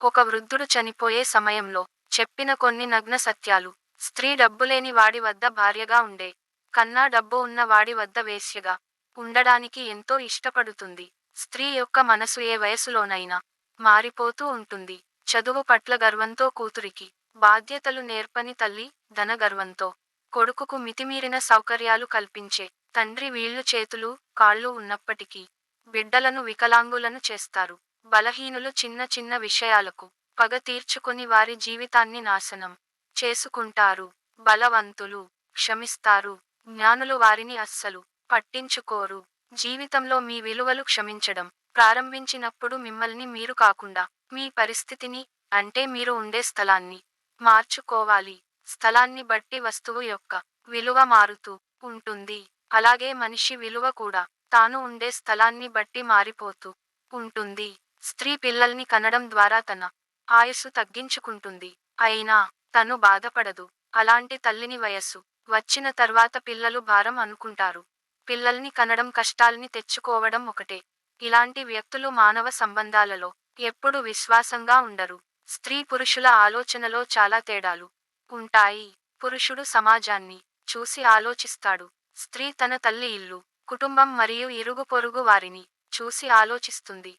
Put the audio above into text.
ఒక వృద్ధుడు చనిపోయే సమయంలో చెప్పిన కొన్ని నగ్న సత్యాలు. స్త్రీ డబ్బులేని వాడి వద్ద భార్యగా ఉండే. కన్నా డబ్బు ఉన్న వాడి వద్ద వేశ్యగా. ఉండడానికి ఎంతో ఇష్టపడుతుంది. స్త్రీ యొక్క మనసు ఏ వయసులోనైనా మారిపోతూ ఉంటుంది. చదువు పట్ల గర్వంతో కూతురికి బాధ్యతలు నేర్పని తల్లి ధన గర్వంతో కొడుకుకు మితిమీరిన సౌకర్యాలు కల్పించే తండ్రి వీళ్ళు చేతులు కాళ్ళు ఉన్నప్పటికీ బిడ్డలను వికలాంగులను చేస్తారు. బలహీనులు చిన్న చిన్న విషయాలకు పగ తీర్చుకుని వారి జీవితాన్ని నాశనం చేసుకుంటారు. బలవంతులు క్షమిస్తారు. జ్ఞానులు వారిని అస్సలు పట్టించుకోరు. జీవితంలో మీ విలువలు క్షమించడం. ప్రారంభించినప్పుడు మిమ్మల్ని మీరు కాకుండా మీ పరిస్థితిని అంటే మీరు ఉండే స్థలాన్ని మార్చుకోవాలి. స్థలాన్ని బట్టి వస్తువు యొక్క విలువ మారుతూ ఉంటుంది. అలాగే మనిషి విలువ కూడా తాను ఉండే స్థలాన్ని బట్టి మారిపోతూ ఉంటుంది. స్త్రీ పిల్లల్ని కనడం ద్వారా తన ఆయుస్సు తగ్గించుకుంటుంది. అయినా తను బాధపడదు. అలాంటి తల్లిని వయస్సు వచ్చిన తర్వాత పిల్లలు భారం అనుకుంటారు. పిల్లల్ని కనడం కష్టాల్ని తెచ్చుకోవడం ఒకటే. ఇలాంటి వ్యక్తులు మానవ సంబంధాలలో ఎప్పుడు విశ్వాసంగా ఉండరు. స్త్రీ పురుషుల ఆలోచనలో చాలా తేడాలు ఉంటాయి. పురుషుడు సమాజాన్ని చూసి ఆలోచిస్తాడు. స్త్రీ తన తల్లి ఇల్లు కుటుంబం మరియు ఇరుగు పొరుగు వారిని చూసి ఆలోచిస్తుంది.